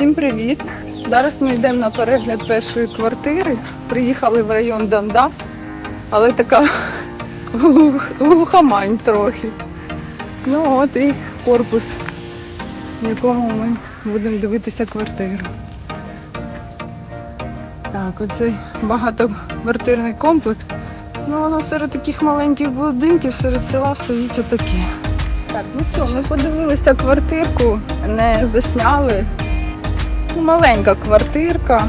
Всім привіт! Зараз ми йдемо на перегляд першої квартири. Приїхали в район Донда, але така глух- глухомань трохи. Ну от і корпус, в якому ми будемо дивитися квартиру. Так, оцей багатоквартирний комплекс. Ну, воно серед таких маленьких будинків, серед села стоїть отаке. Так, ну що, ми подивилися квартирку, не засняли. Маленька квартирка.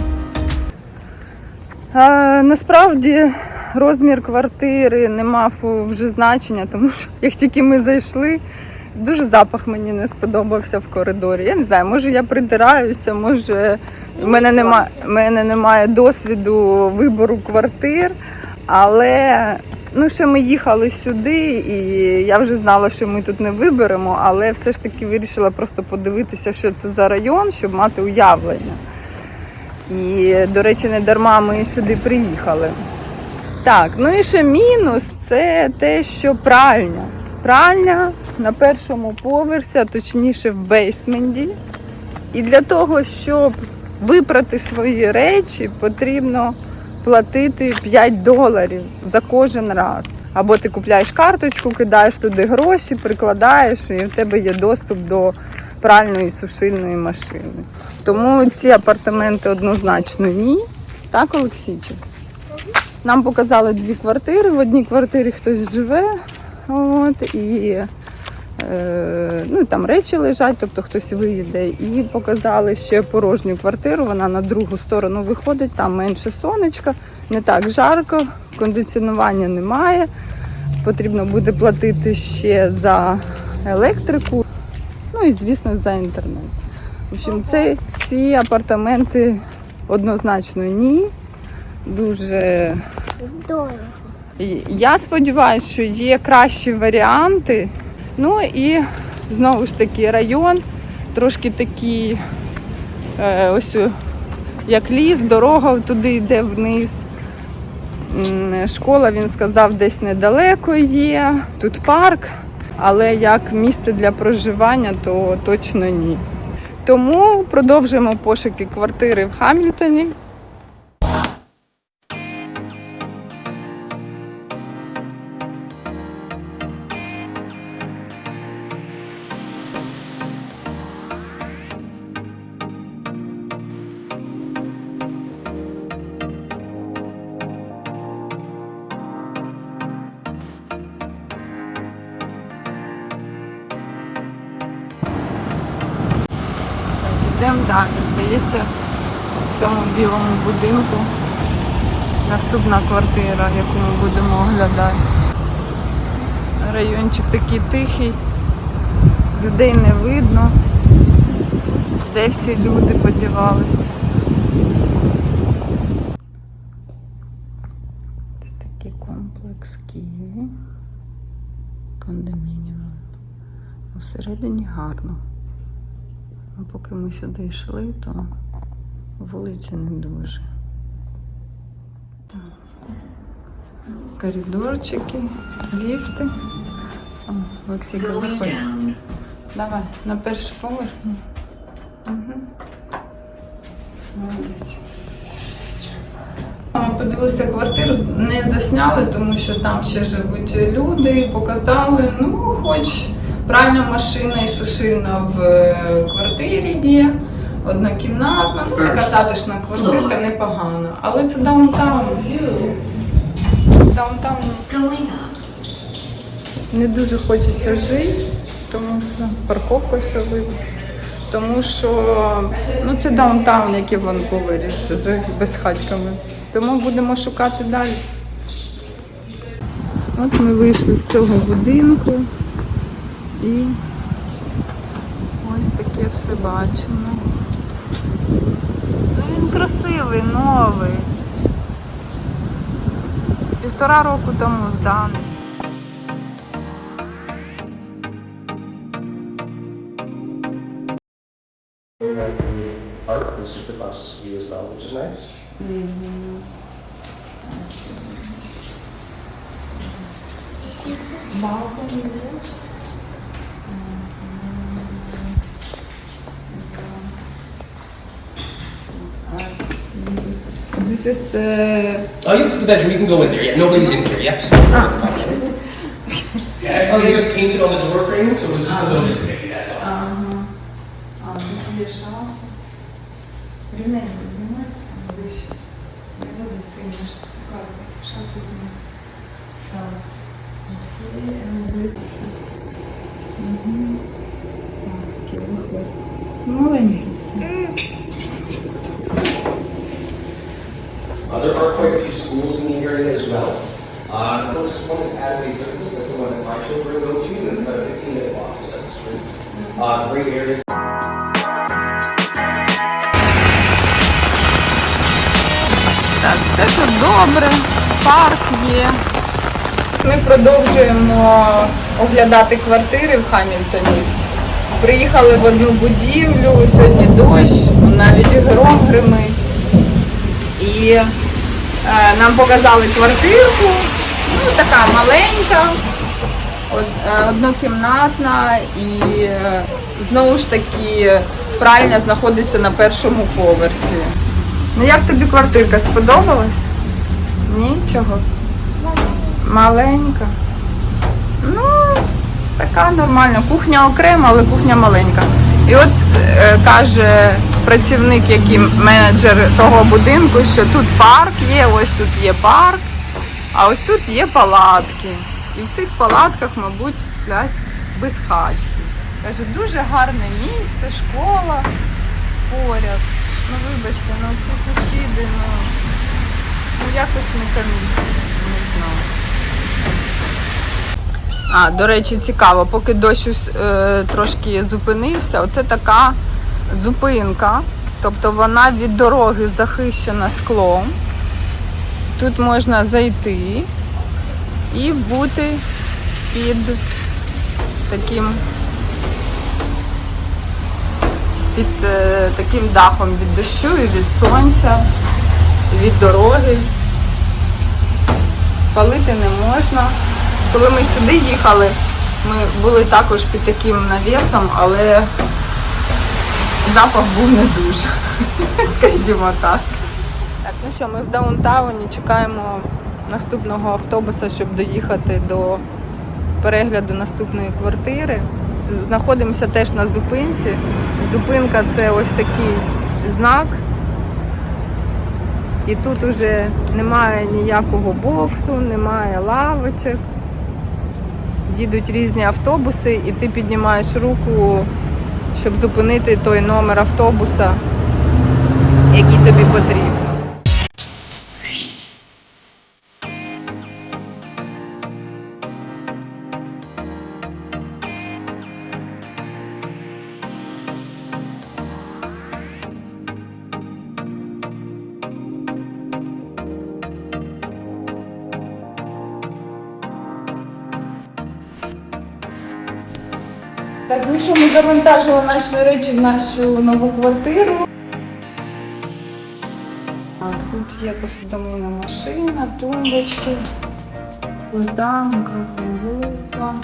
А, насправді розмір квартири не мав вже значення, тому що як тільки ми зайшли, дуже запах мені не сподобався в коридорі. Я не знаю, може я придираюся, може в мене немає, в мене немає досвіду вибору квартир, але ну, ще ми їхали сюди, і я вже знала, що ми тут не виберемо, але все ж таки вирішила просто подивитися, що це за район, щоб мати уявлення. І, до речі, не дарма ми сюди приїхали. Так, ну і ще мінус це те, що пральня. Пральня на першому поверсі, а точніше в бейсменті. І для того, щоб випрати свої речі, потрібно платити 5 доларів за кожен раз. Або ти купляєш карточку, кидаєш туди гроші, прикладаєш, і в тебе є доступ до пральної сушильної машини. Тому ці апартаменти однозначно ні. Так, Олексійчик? Нам показали дві квартири. В одній квартирі хтось живе, от, і ну, там речі лежать, тобто хтось виїде. І показали ще порожню квартиру. Вона на другу сторону виходить, там менше сонечка, не так жарко, кондиціонування немає. Потрібно буде платити ще за електрику, ну і звісно за інтернет. В общем, це, ці апартаменти однозначно ні. Дуже Дорого. Я сподіваюся, що є кращі варіанти. Ну і знову ж таки район, трошки такий, е, ось як ліс, дорога туди йде вниз. Школа, він сказав, десь недалеко є, тут парк, але як місце для проживання, то точно ні. Тому продовжуємо пошуки квартири в Хамільтоні. Далі. Здається, в цьому білому будинку наступна квартира, яку ми будемо оглядати. Райончик такий тихий, людей не видно. Де всі люди подівалися? Це такий комплекс Києві. Кондомініум. Всередині гарно. Ну, поки ми сюди йшли, то вулиці не дуже. Коридорчики, ліфти. О, Олексійка, заходь. Давай, на перший поверх. Угу. Молодець. Подивилися квартиру, не засняли, тому що там ще живуть люди, показали. Ну, хоч пральна машина і сушильна в е, квартирі є, однокімнатна, ну, така затишна квартирка непогана. Але це даунтаун. Даунтаун не дуже хочеться жити, тому що парковка видно. Тому що ну, це даунтаун, як і в Ванкувері з безхатьками. Тому будемо шукати далі. От ми вийшли з цього будинку і ось таке все бачимо. Ну, він красивий, новий. Півтора року тому зданий. Art just the you as well, which is nice. this is uh, Oh, yeah, it's the bedroom. You can go in there. Yeah, nobody's in here. Yep. So yeah, they just painted on the door frame, so it was just a little bit sticky. That's all. Ага. А, тут є шафа. Рівненько знімається там вище. Не буде сильно ж показувати. Шафу знімати. Так. Окей, Uh, there are quite a few schools in the area as well. Uh, the closest one is Adelaide Douglas. That's the one that my children go to, and it's about a 15 minute walk just up the street. Uh, great area. Так, все тут добре, парк є. Ми продовжуємо оглядати квартири в Хамільтоні. Приїхали в одну будівлю, сьогодні дощ, навіть гром гримить. І е, нам показали квартирку, ну така маленька, е, однокімнатна і е, знову ж таки пральня знаходиться на першому поверсі. Ну як тобі квартирка сподобалась? Нічого. Маленька. Ну, така нормальна. Кухня окрема, але кухня маленька. І от е, каже працівник, який менеджер того будинку, що тут парк є, ось тут є парк, а ось тут є палатки. І в цих палатках, мабуть, сплять безхатьки. Каже, дуже гарне місце, школа поряд. Ну вибачте, ну ці сусіди, ну, ну якось не камінь. Не знаю. А, до речі, цікаво, поки дощ е, трошки зупинився, оце така зупинка. Тобто вона від дороги захищена склом. Тут можна зайти і бути під таким під е, таким дахом від дощу і від сонця, від дороги. Палити не можна. Коли ми сюди їхали, ми були також під таким навісом, але запах був не дуже, скажімо так. Так, ну що, ми в даунтауні чекаємо наступного автобуса, щоб доїхати до перегляду наступної квартири. Знаходимося теж на зупинці. Зупинка це ось такий знак. І тут уже немає ніякого боксу, немає лавочок. Їдуть різні автобуси, і ти піднімаєш руку, щоб зупинити той номер автобуса, який тобі потрібен. Так, ну що ми завантажили наші речі в нашу нову квартиру. Так, тут є посудомийна машина, тумбочки, вода, мікрохвильовка.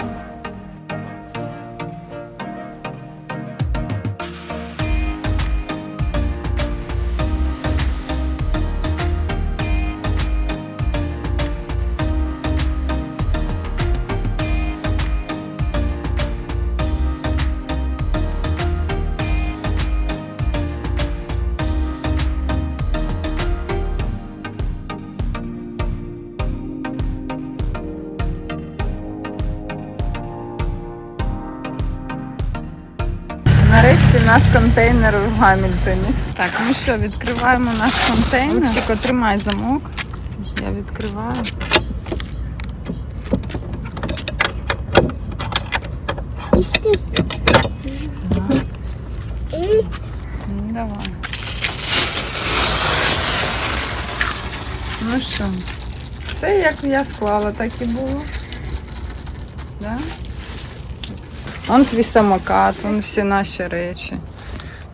Нарешті наш контейнер в Гамільтоні. Так, ну що, відкриваємо наш контейнер. Тільки тримай замок. Я відкриваю. Ну, давай. Ну що, все як я склала, так і було. Да? Он твій самокат, он всі наші речі.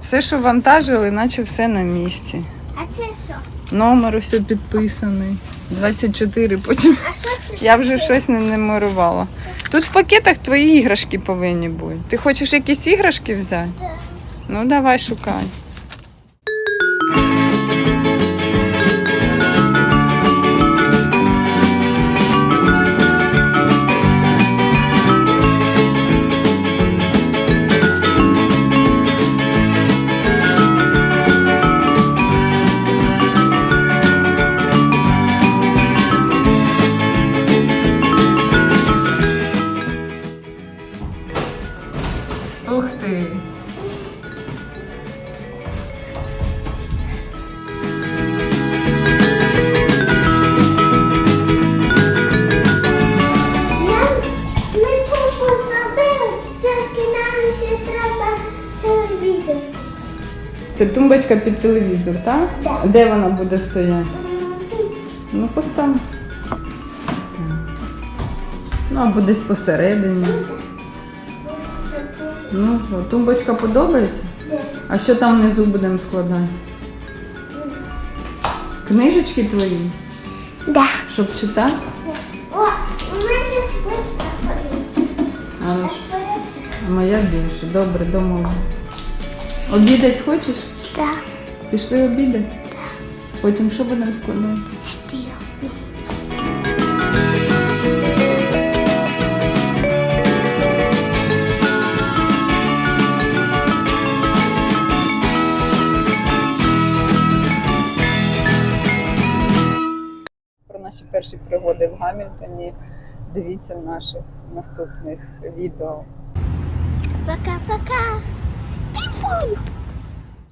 Все, що вантажили, наче все на місці. А це що? Номер усе підписаний. 24 потім. А що це? Я вже щось не нумерувала. Тут в пакетах твої іграшки повинні бути. Ти хочеш якісь іграшки взяти? Ну давай шукай. Це тумбочка під телевізор, так? Так. Де вона буде стояти? Ну, постав. Ну, або десь посередині. Ну, що, тумбочка подобається? А що там внизу будемо складати? Книжечки твої, Да. щоб читати? О, у мене. А ну ж, моя більше. Добре, домовились. Обідать хочеш? Да. Пішли обідати? Потім що будемо складати? Стіл. Про наші перші пригоди в Гамільтоні. Дивіться в наших наступних відео. Пока-пока. Кіфу!